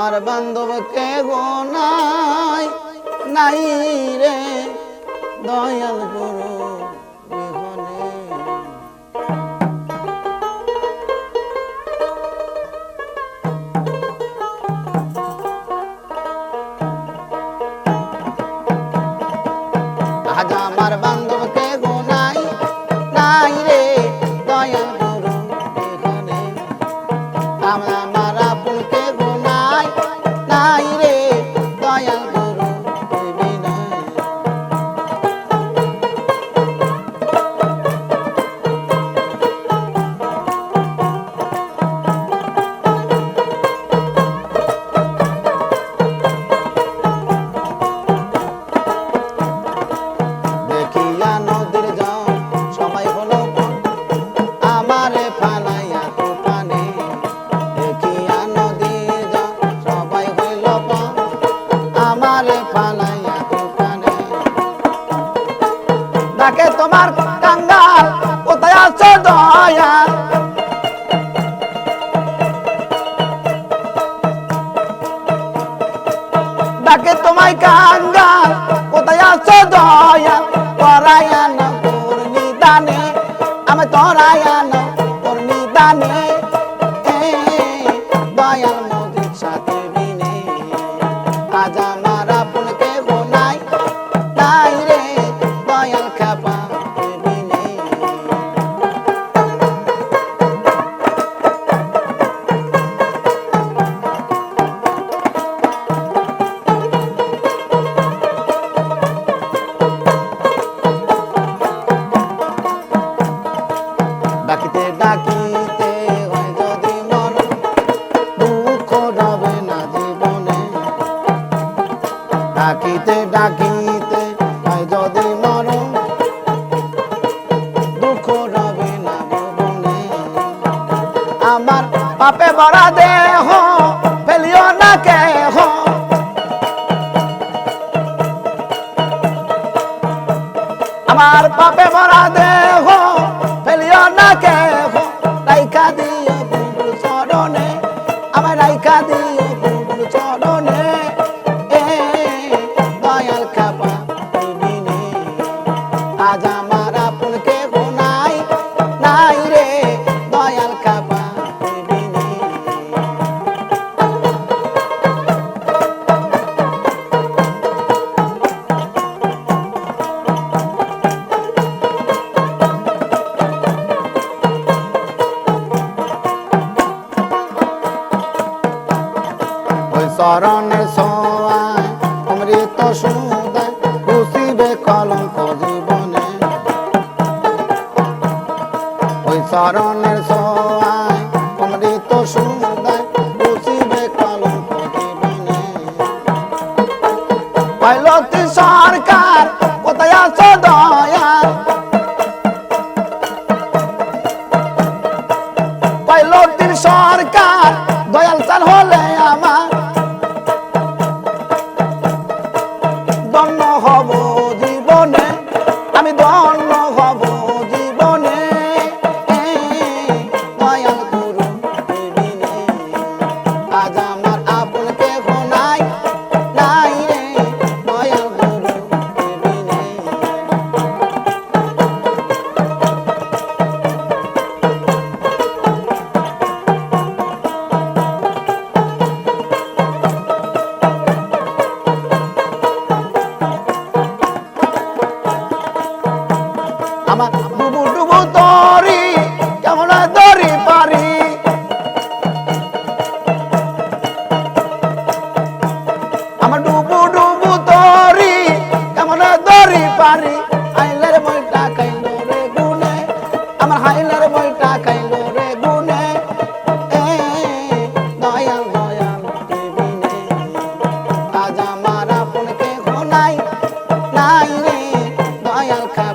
আমার বান্ধব কে গো নাই নাই রে দয়াল গুরু। ডাকে তোমার কাঙ্গাল কোথায় আছো দয়াল ডাকে তোমায় কাঙ্গাল কোথায় আছো দয়াল পরায়ান তোর নিদানে আমি তরায়ান তোর নিদানে। ডাকিতে ডাকিতে যদি দুঃখ রবে না জীবনে। আমার পাপে ভরা দেহ ফেলিও না কেহ। আমার পাপে ভরা দেহ ওই চরণের সোয়ায় অমৃত সুদায় খুশিবে কলঙ্ক জীবনে। ওই চরণের সোয়ায় অমৃত সুদায় খুশিবে কলঙ্ক জীবনে। পাইলতি আমার ডুবু ডুবু তরি কেমন দরি পারি আমার ডুবু ডুবু তরি কেমন দরি পারি আইলার বইটা খাইল রে গুনে, আমার হাইলার বইটা খাইল রে গুনে। দয়াল দয়াল আজ আমার আপনকে নাই নাই রে দয়াল খা